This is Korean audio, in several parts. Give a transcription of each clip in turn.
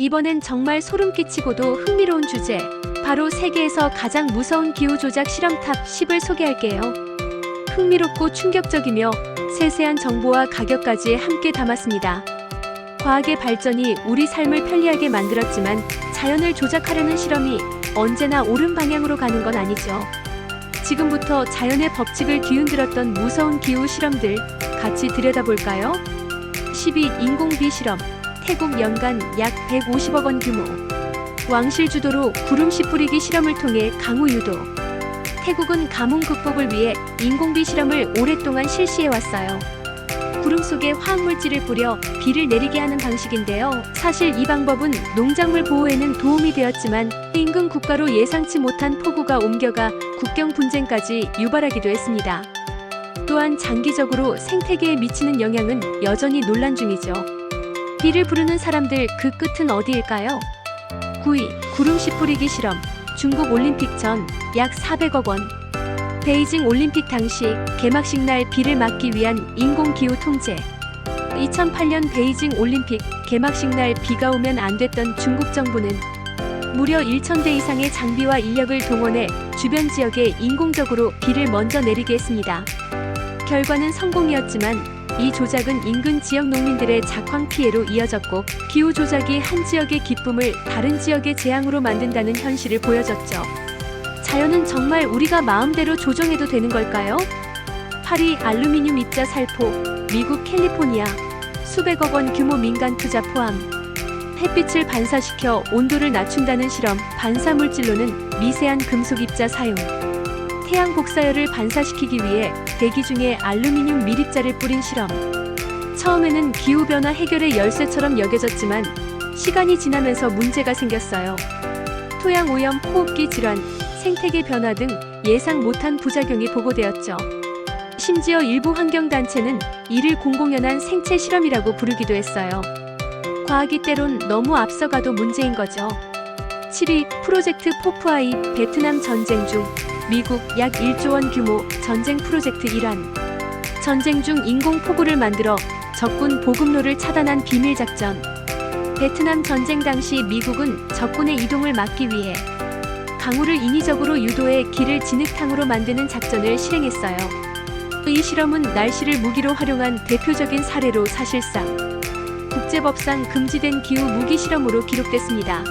이번엔 정말 소름 끼치고도 흥미로운 주제. 바로 세계에서 가장 무서운 기후 조작 실험탑 10을 소개할게요. 흥미롭고 충격적이며 세세한 정보와 가격까지 함께 담았습니다. 과학의 발전이 우리 삶을 편리하게 만들었지만 자연을 조작하려는 실험이 언제나 옳은 방향으로 가는 건 아니죠. 지금부터 자연의 법칙을 뒤흔들었던 무서운 기후 실험들 같이 들여다볼까요? 12. 인공비 실험. 태국 연간 약 150억 원 규모. 왕실 주도로 구름씨 뿌리기 실험을 통해 강우 유도. 태국은 가뭄 극복을 위해 인공비 실험을 오랫동안 실시해 왔어요. 구름 속에 화학물질을 뿌려 비를 내리게 하는 방식인데요. 사실 이 방법은 농작물 보호에는 도움이 되었지만 인근 국가로 예상치 못한 폭우가 옮겨가 국경 분쟁까지 유발하기도 했습니다. 또한 장기적으로 생태계에 미치는 영향은 여전히 논란 중이죠. 비를 부르는 사람들 그 끝은 어디일까요? 9위 구름씨 뿌리기 실험 중국 올림픽 전 약 400억 원 베이징 올림픽 당시 개막식 날 비를 막기 위한 인공기후 통제 2008년 베이징 올림픽 개막식 날 비가 오면 안 됐던 중국 정부는 무려 1,000대 이상의 장비와 인력을 동원해 주변 지역에 인공적으로 비를 먼저 내리게 했습니다. 결과는 성공이었지만 이 조작은 인근 지역 농민들의 작황 피해로 이어졌고 기후 조작이 한 지역의 기쁨을 다른 지역의 재앙으로 만든다는 현실을 보여줬죠. 자연은 정말 우리가 마음대로 조정해도 되는 걸까요? 파리 알루미늄 입자 살포, 미국 캘리포니아, 수백억 원 규모 민간 투자 포함. 햇빛을 반사시켜 온도를 낮춘다는 실험, 반사 물질로는 미세한 금속 입자 사용. 태양 복사열을 반사시키기 위해 대기 중에 알루미늄 밀입자를 뿌린 실험. 처음에는 기후변화 해결의 열쇠처럼 여겨졌지만 시간이 지나면서 문제가 생겼어요. 토양 오염, 호흡기 질환, 생태계 변화 등 예상 못한 부작용이 보고되었죠. 심지어 일부 환경단체는 이를 공공연한 생체 실험이라고 부르기도 했어요. 과학이 때론 너무 앞서가도 문제인 거죠. 7위 프로젝트 포프아이 베트남 전쟁 중 미국 약 1조 원 규모 전쟁 프로젝트 일환. 전쟁 중 인공 폭우를 만들어 적군 보급로를 차단한 비밀 작전. 베트남 전쟁 당시 미국은 적군의 이동을 막기 위해 강우를 인위적으로 유도해 길을 진흙탕으로 만드는 작전을 실행했어요. 이 실험은 날씨를 무기로 활용한 대표적인 사례로 사실상 국제법상 금지된 기후 무기 실험으로 기록됐습니다.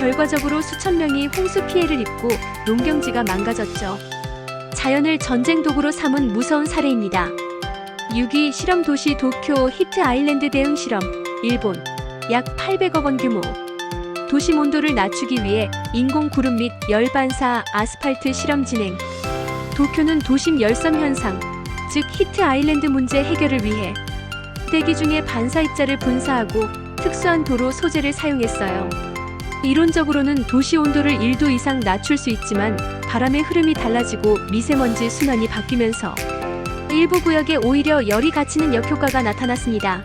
결과적으로 수천 명이 홍수 피해를 입고 농경지가 망가졌죠. 자연을 전쟁 도구로 삼은 무서운 사례입니다. 6위 실험 도시 도쿄 히트 아일랜드 대응 실험, 일본 약 800억 원 규모. 도심 온도를 낮추기 위해 인공 구름 및 열 반사 아스팔트 실험 진행. 도쿄는 도심 열섬 현상, 즉 히트 아일랜드 문제 해결을 위해 대기 중에 반사 입자를 분사하고 특수한 도로 소재를 사용했어요. 이론적으로는 도시 온도를 1도 이상 낮출 수 있지만 바람의 흐름이 달라지고 미세먼지 순환이 바뀌면서 일부 구역에 오히려 열이 갇히는 역효과가 나타났습니다.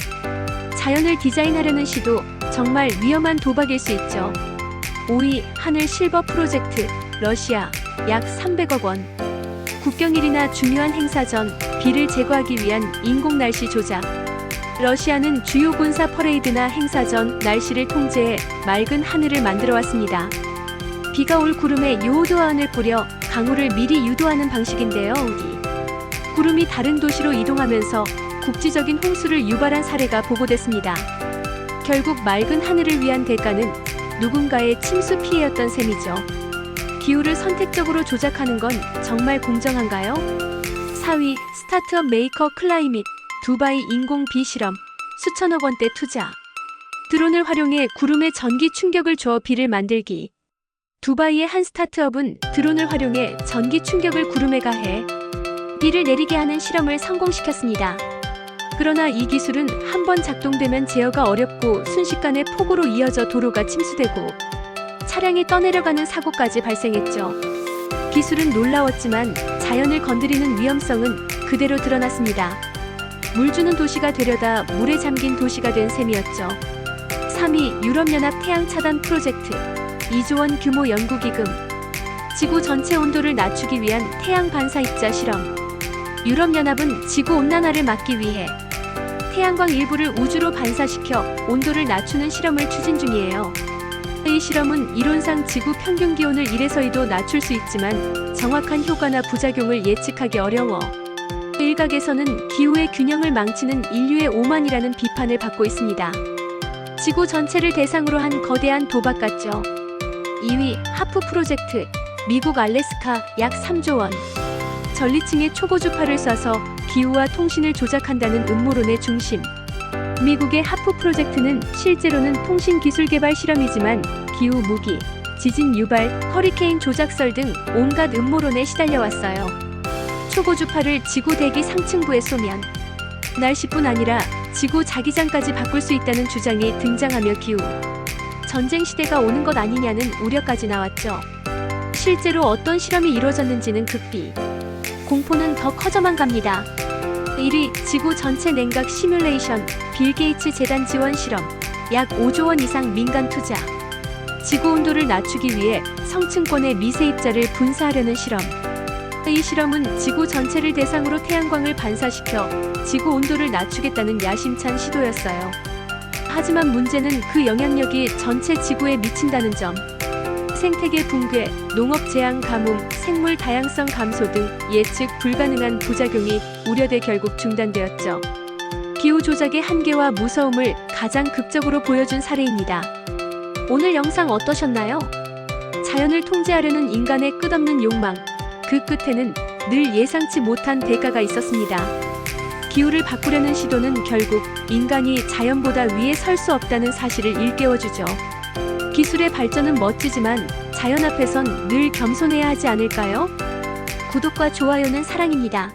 자연을 디자인하려는 시도 정말 위험한 도박일 수 있죠. 5위 하늘 실버 프로젝트 러시아 약 300억 원 국경일이나 중요한 행사 전 비를 제거하기 위한 인공 날씨 조작 러시아는 주요 군사 퍼레이드나 행사 전 날씨를 통제해 맑은 하늘을 만들어 왔습니다. 비가 올 구름에 요오도안을 뿌려 강우를 미리 유도하는 방식인데요. 이 구름이 다른 도시로 이동하면서 국지적인 홍수를 유발한 사례가 보고됐습니다. 결국 맑은 하늘을 위한 대가는 누군가의 침수 피해였던 셈이죠. 기후를 선택적으로 조작하는 건 정말 공정한가요? 4위 스타트업 메이커 클라이밋 두바이 인공 비 실험 수천억 원대 투자 드론을 활용해 구름에 전기 충격을 줘 비를 만들기 두바이의 한 스타트업은 드론을 활용해 전기 충격을 구름에 가해 비를 내리게 하는 실험을 성공시켰습니다. 그러나 이 기술은 한 번 작동되면 제어가 어렵고 순식간에 폭우로 이어져 도로가 침수되고 차량이 떠내려가는 사고까지 발생했죠. 기술은 놀라웠지만 자연을 건드리는 위험성은 그대로 드러났습니다. 물 주는 도시가 되려다 물에 잠긴 도시가 된 셈이었죠. 3위 유럽연합 태양 차단 프로젝트 2조 원 규모 연구기금 지구 전체 온도를 낮추기 위한 태양 반사 입자 실험 유럽연합은 지구 온난화를 막기 위해 태양광 일부를 우주로 반사시켜 온도를 낮추는 실험을 추진 중이에요. 이 실험은 이론상 지구 평균 기온을 1에서 2도 낮출 수 있지만 정확한 효과나 부작용을 예측하기 어려워. 일각에서는 기후의 균형을 망치는 인류의 오만이라는 비판을 받고 있습니다. 지구 전체를 대상으로 한 거대한 도박 같죠. 2위 하프 프로젝트 미국 알래스카 약 3조 원. 전리층의 초고주파를 쏴서 기후와 통신을 조작한다는 음모론의 중심. 미국의 하프 프로젝트는 실제로는 통신 기술 개발 실험이지만 기후 무기, 지진 유발, 허리케인 조작설 등 온갖 음모론에 시달려왔어요. 초고주파를 지구 대기 상층부에 쏘면 날씨뿐 아니라 지구 자기장까지 바꿀 수 있다는 주장이 등장하며 기후 전쟁 시대가 오는 것 아니냐는 우려까지 나왔죠. 실제로 어떤 실험이 이루어졌는지는 극비. 공포는 더 커져만 갑니다. 1위 지구 전체 냉각 시뮬레이션 빌 게이츠 재단 지원 실험 약 5조 원 이상 민간 투자 지구 온도를 낮추기 위해 성층권의 미세 입자를 분사하려는 실험 이 실험은 지구 전체를 대상으로 태양광을 반사시켜 지구 온도를 낮추겠다는 야심찬 시도였어요. 하지만 문제는 그 영향력이 전체 지구에 미친다는 점. 생태계 붕괴, 농업 재앙 가뭄, 생물 다양성 감소 등 예측 불가능한 부작용이 우려돼 결국 중단되었죠. 기후 조작의 한계와 무서움을 가장 극적으로 보여준 사례입니다. 오늘 영상 어떠셨나요? 자연을 통제하려는 인간의 끝없는 욕망, 그 끝에는 늘 예상치 못한 대가가 있었습니다. 기후를 바꾸려는 시도는 결국 인간이 자연보다 위에 설 수 없다는 사실을 일깨워주죠. 기술의 발전은 멋지지만 자연 앞에선 늘 겸손해야 하지 않을까요? 구독과 좋아요는 사랑입니다.